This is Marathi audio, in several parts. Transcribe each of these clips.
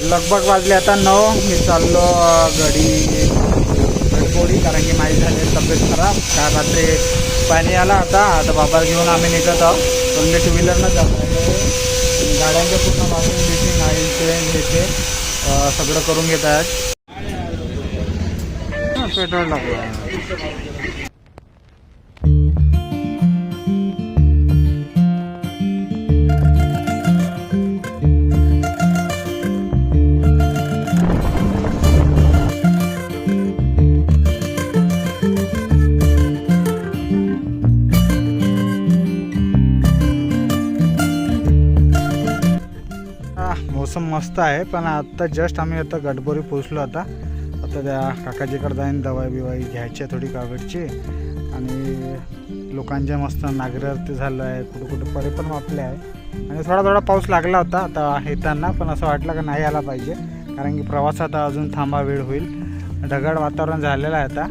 लगभग वाजले आता नऊ. मी चाललो घडी गडबोडी कारण की माझी झाली तब्येत खराब. काल रात्री पाणी आला आता आता बाबा घेऊन आम्ही निघत आहोत. पण मी टू व्हीलरनं जात गाड्यांच्या पूर्ण वाहून देते नाही इन्शुरन्स येते. सगळं करून घेत आहेत. पेट्रोल लागलं रस्ता आहे पण आत्ता जस्ट आम्ही आता गडबोरी पोचलो आता. आता त्या काकाजीकडे जाईन दवाई बिवाई घ्यायची आहे थोडी कागडची आणि लोकांचे मस्त नागरती झालं आहे कुठं कुठं परे पण वापले आहे. आणि थोडा थोडा पाऊस लागला होता आता येताना पण असं वाटलं का नाही आला पाहिजे. कारण की प्रवासात अजून थांबा वेळ होईल. ढगाळ वातावरण झालेलं आहे आता.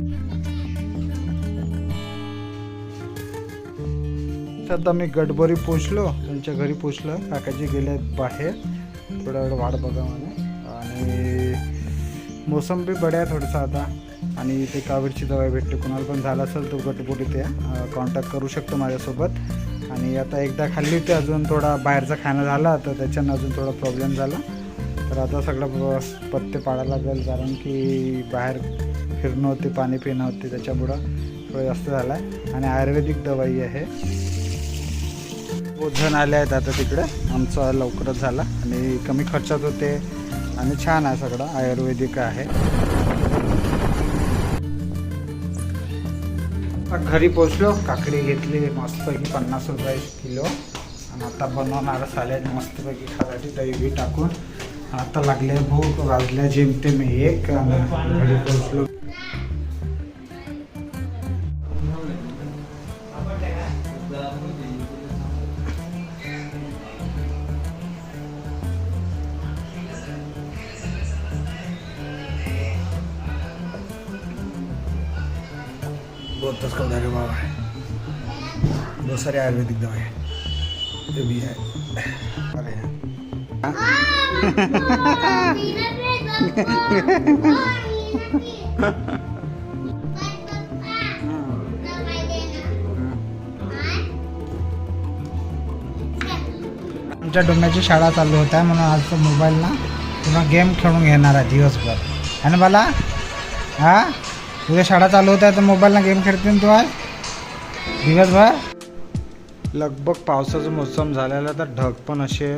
आता मी गडबरी पोचलो त्यांच्या घरी पोचलो काकाजी गेले बाहेर. थोडा वेळ वाट बघा म्हणे आणि मोसम बी बड्या आहे थोडंसं आता. आणि ते कावीरची दवाई भेटते कोणाला पण झालं असेल तो गटबुटी ते कॉन्टॅक्ट करू शकतो माझ्यासोबत. आणि आता एकदा खाल्ली ते अजून थोडा बाहेरचा खाणं झाला तर त्याच्यानं अजून थोडा प्रॉब्लेम झाला. तर आता सगळं पत्ते पाडायला लागेल कारण की बाहेर फिरणं होते पाणी पिणं होते त्याच्यामुळं थोडं जास्त झालं आहे आणि आयुर्वेदिक दवाई आहे. खूप जण आले आहेत आता तिकडे. आमचा लवकरच झाला. आणि कमी खर्चात होते. आणि छान आहे सगळं. आयुर्वेदिक आहे. घरी पोचलो. काकडी घेतली. मस्तपैकी पन्नास रुपये किलो. आणि आता बनवणार साल्याने मस्तपैकी खासाठी दही बी टाकून. आता लागले भूक. वाजल्या जेमतेम एक. घरी पोचलो. बहुत तस्कर अरे बाबा है बहुत सारे आयुर्वेदिक दवाई है. ये भी है. अरे. आमच्या डोम्याची शाळा चालू होत आहे म्हणून आज तो मोबाईल ना पुन्हा गेम खेळून घेणार आहे दिवसभर. आणि मला हा? उद्या शाळा चालू होत्या आहे तर मोबाईलला गेम खेळते तू आज? दिवसभर? लगभग पावसाचा मोसम झालेला तर ढग पण असे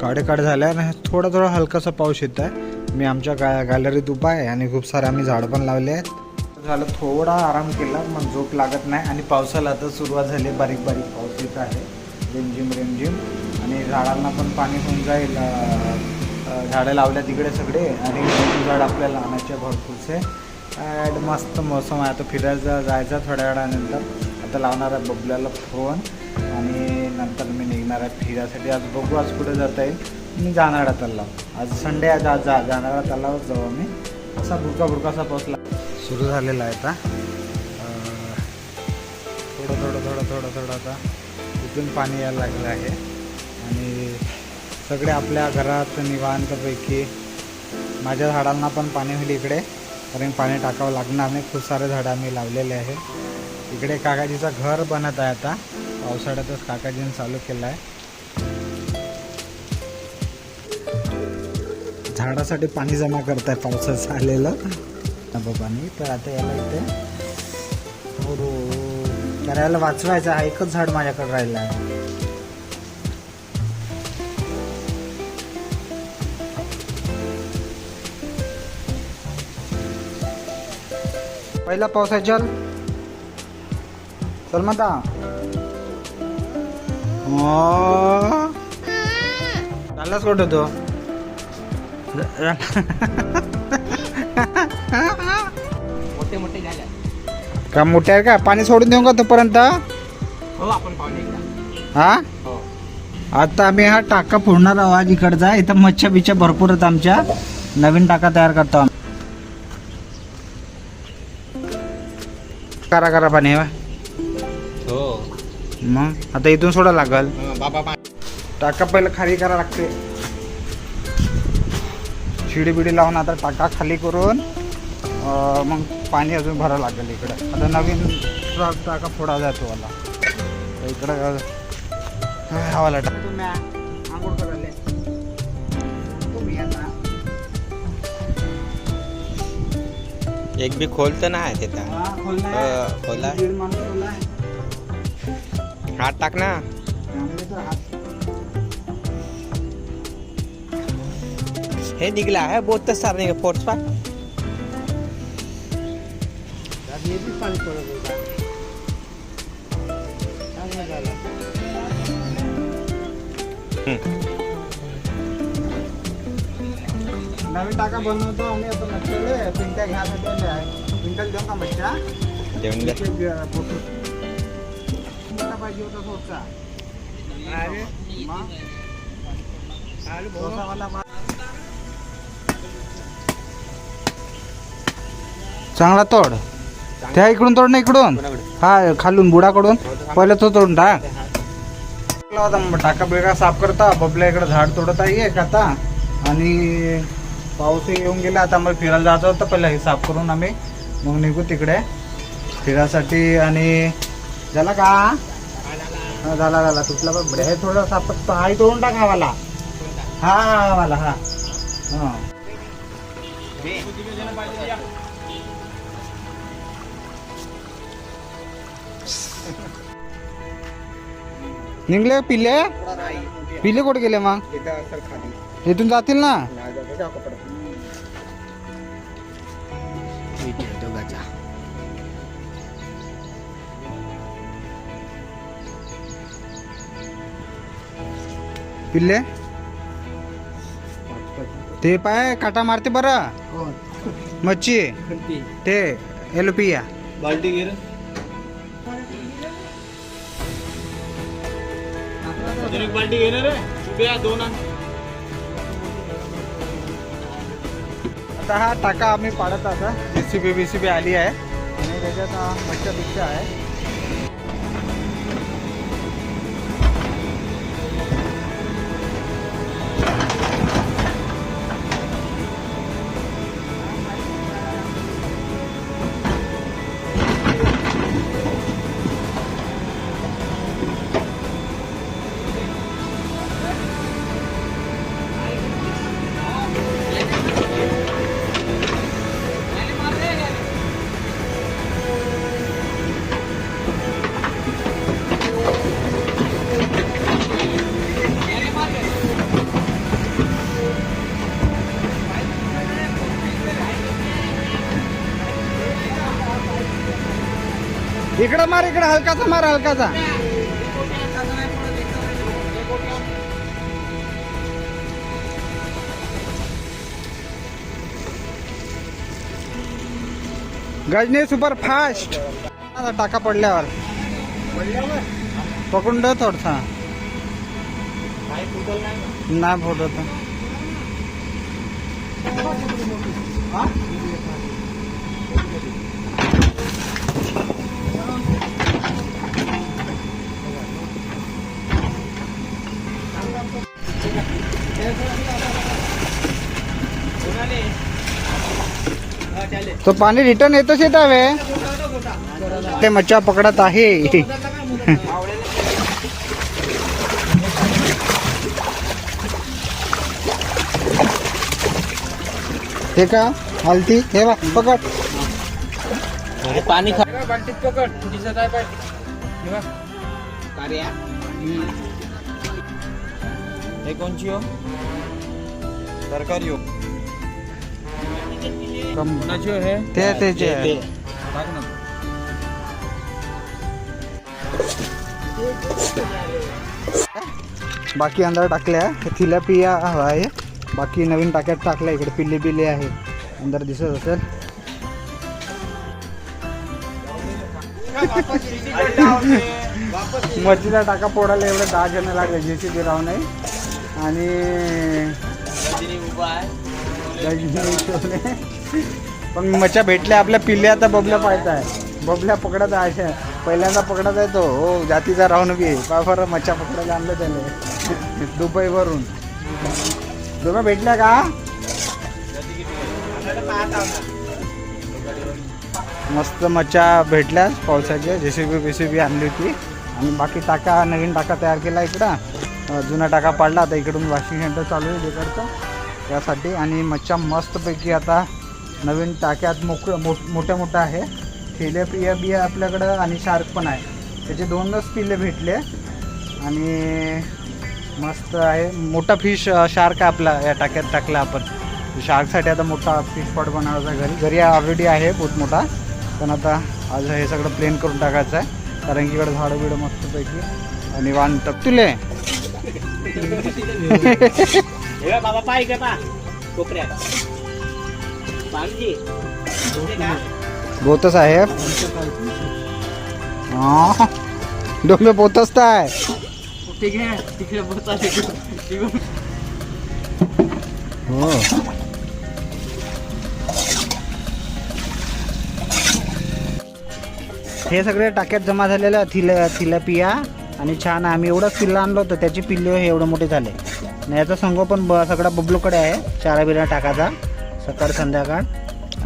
काळे काळे झाले आणि थोडा थोडा हलकासा पाऊस येत आहे. मी आमच्या गा गॅलरीत उभा आहे आणि खूप सारे आम्ही झाड पण लावले आहेत. झालं थोडा आराम केला मग झोप लागत नाही आणि पावसाला आता सुरुवात झाली. बारीक बारीक पाऊस येत आहे. रिमझिम रिमझिम. आणि झाडांना पण पाणी होऊन जाईल. झाडं लावल्या तिकडे सगळे आणि झाड आपल्याला आणायचे भरपूरसे. ॲड मस्त मौसम आहे. आता फिरायला जायचं थोड्या वेळानंतर. आता लावणार आहे बबल्याला फोन आणि नंतर मी निघणार आहे फिरायसाठी. आज बघू आज कुठे जाता येईल. मी जाणार आहे तलाव. आज संडे आज आज जा जाणार आहे जाऊ मी असा बुरका बुरकासा पोचला सुरू झालेला आहे आता. थोडं थोडं थोडं थोडं थोडं आता इथून पाणी यायला लागलं आहे. आणि सगळे आपल्या घरात निवांतपैकी माझ्या झाडांना पण पाणी होईल इकडे. कारण पाणी टाकावं लागणार नाही. खूप सारे झाडं आम्ही लावलेले आहे. इकडे काकाजीचं घर बनत आहे आता. पावसाळ्यातच काकाजीने चालू केलं आहे. झाडासाठी पाणी जमा करत आहे पावसाचं आलेलं. बाबांनी तर आता याला इथे. करायला याला वाचवायचं हा एकच झाड माझ्याकडे राहिलं आहे. पहिला पाऊस आहे चल. चल म्हणता चाललाच कुठं तो? मोठे मोठे झाल्या का मोठे आहे का? पाणी सोडून देऊ का तोपर्यंत? हो आपण पाहुणे एकदा. हा? हो. आता आम्ही हा टाका फोडणार आहोत इकडचा. इथं मच्छा बिच्छा भरपूर आहेत आमच्या. नवीन टाका तयार करतो आम्ही. करा करा पाणी हे. बघ. हो मग? आता इथून सोडा लागल. बाबा टाका पहिलं खाली करा लागते. शिडी बिडी लावून आता टाका खाली करून. अं, मग पाणी अजून भरावं लागेल इकडं. आता नवीन ट्रक टाका फोडा जातो मला. तर इकडं अं, हवाला टाक एक बी खोलतं नाही तिथं हा, खोलला अ, आहे. खोलला आहे. दीड माणूस खोलला आहे. हात टाक ना। त्यामुळे तो हात हे निघला आहे बोत सार निघा फोर्स पा त्यात हे। बी पाणी पडत नवीन टाका बनवतो आणि आता मच्छरले पिंट्या घ्यायसाठी आले आहे पिंटल देऊ का मच्छा देऊन द्या. पाहिजे होता चांगला तोड. त्या इकडून तोड ना इकडून. हा खालून बुडाकडून. पहिलं तो तोडून टाक. टाका बिळका साफ करता. बबल्या इकडे झाड तोडता एक आता. आणि पाऊसही येऊन गेला आता आम्हाला फिरायला जायचं होतं. पहिलं हे साफ करून आम्ही. मग निघू तिकडे. फिरायसाठी आणि झाला का? हा झाला झाला. तुटला बघ हे थोडं साफ हाही तोडून टाक हा वाला. हा हा हा. हा. हा निघले पिले पिले कुठे गेले मग? इथून जातील ना? पिल्ले? ते पाय काटा मारते बरं. मच्छी. ते एलोपिया बाल्टी गिर बाल्टी घे रे. दोन आता हा टाका आम्ही पाडत आता. जेसीबी बीसीबी आली आहे. आणि त्याच्यात हा मच्छा बिच्छा आहे इकडं मार इकडं हलकाचा मार हलकाचा. गजनी सुपर फास्ट आता टाका पडल्यावर. पकडून ठेव थोडसा. नाही फोटो तो पाणी रिटर्न येतच येत हवे. ते मच्छा पकडत आहे. हे का? हलती? हे बा पकड. पाणी खा. बाल्टीत पकड. दिसत आहे हे कोणची हो? सरकारी हो. कम- कोणाची हो ते त्याचे आहे. टाक ना. बाकी अंदर टाकल्या तिला पिया हवा आहे. बाकी नवीन टाक्यात टाकल्या इकडे पिल्ले बिल्ले आहे. अंदर दिसत असेल. मच्छीचा टाका पोडायला एवढे दहा जण लागले जे सी राव नाही आणि गजनी ठेवले. पण मच्छा भेटल्या आपल्या पिल्ल्या आता बबल्या पाहायचा आहे बबल्या पकडत आहे अशा. पहिल्यांदा पकडत आहे तो. हो जातीचा राहून बी का बरं मच्छा पकडायला आणलं त्याने? दुबईवरून. दुबई भेटल्या का? मस्त मच्छा भेटल्या पावसाच्या. जेसीबी बेसीबी आणली होती. आणि बाकी टाका नवीन टाका तयार केला इकडं. जुना टाका पाडला. आता इकडून वॉशिंग सेंटर चालू आहे तिकडचं त्यासाठी आणि मच्छा मस्तपैकी आता नवीन टाक्यात मोक मो मोठ्या मोठ्या आहे. फिले बिया आपल्याकडं आणि शार्क पण आहे. त्याचे दोनच पिल्ले भेटले. आणि मस्त आहे. मोठा फिश शार्क आहे आपला. या टाक्यात टाकला आपण. शार्कसाठी आता मोठा फिश पॉट बनवायचा घरी. घरी ऑलरेडी आहे खूप मोठा. पण आता आज हे सगळं प्लेन करून टाकायचं आहे. कारण की इकडं झाडं बिडं मस्तपैकी. आणि वाण तुले हे बाबा पाय का पा. कोपऱ्यात. पाणजी बोतच आहे. हा. ठीक तिकडे हो. हे सगळे टाक्यात जमा झालेलं थिल थिलपिया. आणि छान आम्ही एवढंच पिल्लं आणलं होतं त्याची पिल्ले हे एवढं मोठे झाले. आणि याचा संघ पण ब सगळा बबलूकडे आहे चारा बिरा टाकाचा सकाळ संध्याकाळ.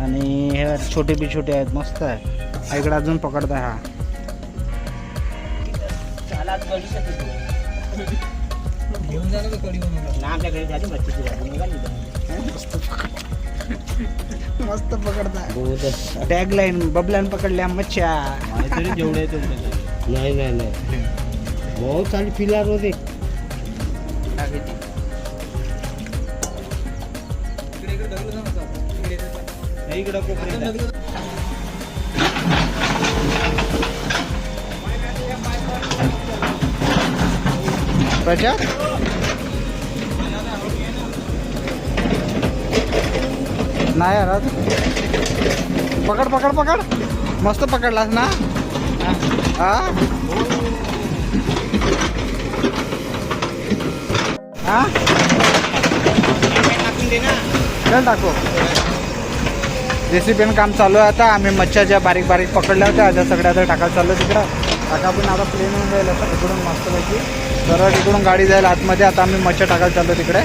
आणि हे छोटे बी छोटे आहेत मस्त आहे. हा इकडे अजून पकडत आहे हा मस्त पकडताय. टॅग लाईन बबल्यान पकडल्या मच्छ्या. जेवढे नाही नाही नाही. बहुत सारी पिलार होते. इकडं कोपऱ्यात नाही यार. पकड पकड पकड. मस्त पकडलास ना? हा? हा? टाकू. जेसीबीन काम चालू आहे आता. आम्ही मच्छर ज्या बारीक बारीक पकडल्या होत्या त्या सगळ्या आता टाकायला चाललो तिकडं. टाका पण आता प्लेन होऊन जाईल आता इकडून मस्तपैकी सरळ इकडून गाडी जाईल आतमध्ये. आता आम्ही मच्छा टाकायला चाललो तिकडे.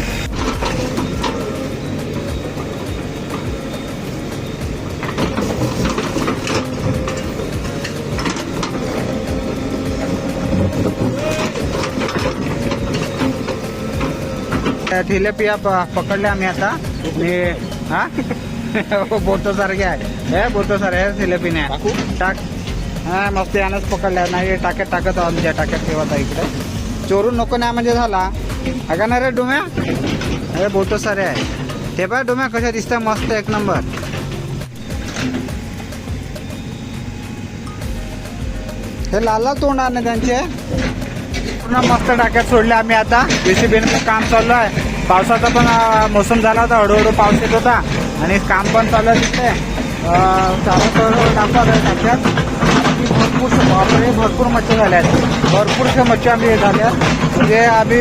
ठेले पकडल्या प- आम्ही आता. मी हा? बोतो सारखे आहे. हे बोतो सारे आहे. टाक? हा मस्त यानंच पकडल्या. नाही हे टाक्यात टाकत आहोत आमच्या टाक्यात ठेवत आहे इकडे. चोरून नको नाही म्हणजे झाला. हा का नाही रे डुम्या. अरे बोतो सारे आहे. ते पाय डुम्या कशा दिसतात मस्त एक नंबर. हे लाल तोंड ना त्यांचे? पूर्ण मस्त टाक्यात सोडले आम्ही आता. जेसीबीन काम चालू आहे. पावसाचा पण मोसम झाला होता हळूहळू पाऊस येत होता. आणि काम पण चालू आहे तिथे. अं, टाकतात आहे टाक्यात भरपूर बापरे भरपूर मच्छी झाल्या आहेत. भरपूरशा मच्छी आम्ही झाल्या म्हणजे आम्ही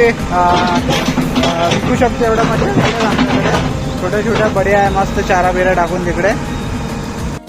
विकू शकतो एवढ्या मच्छी. छोट्या छोट्या बड्या आहे मस्त चारा बिरा टाकून तिकडे.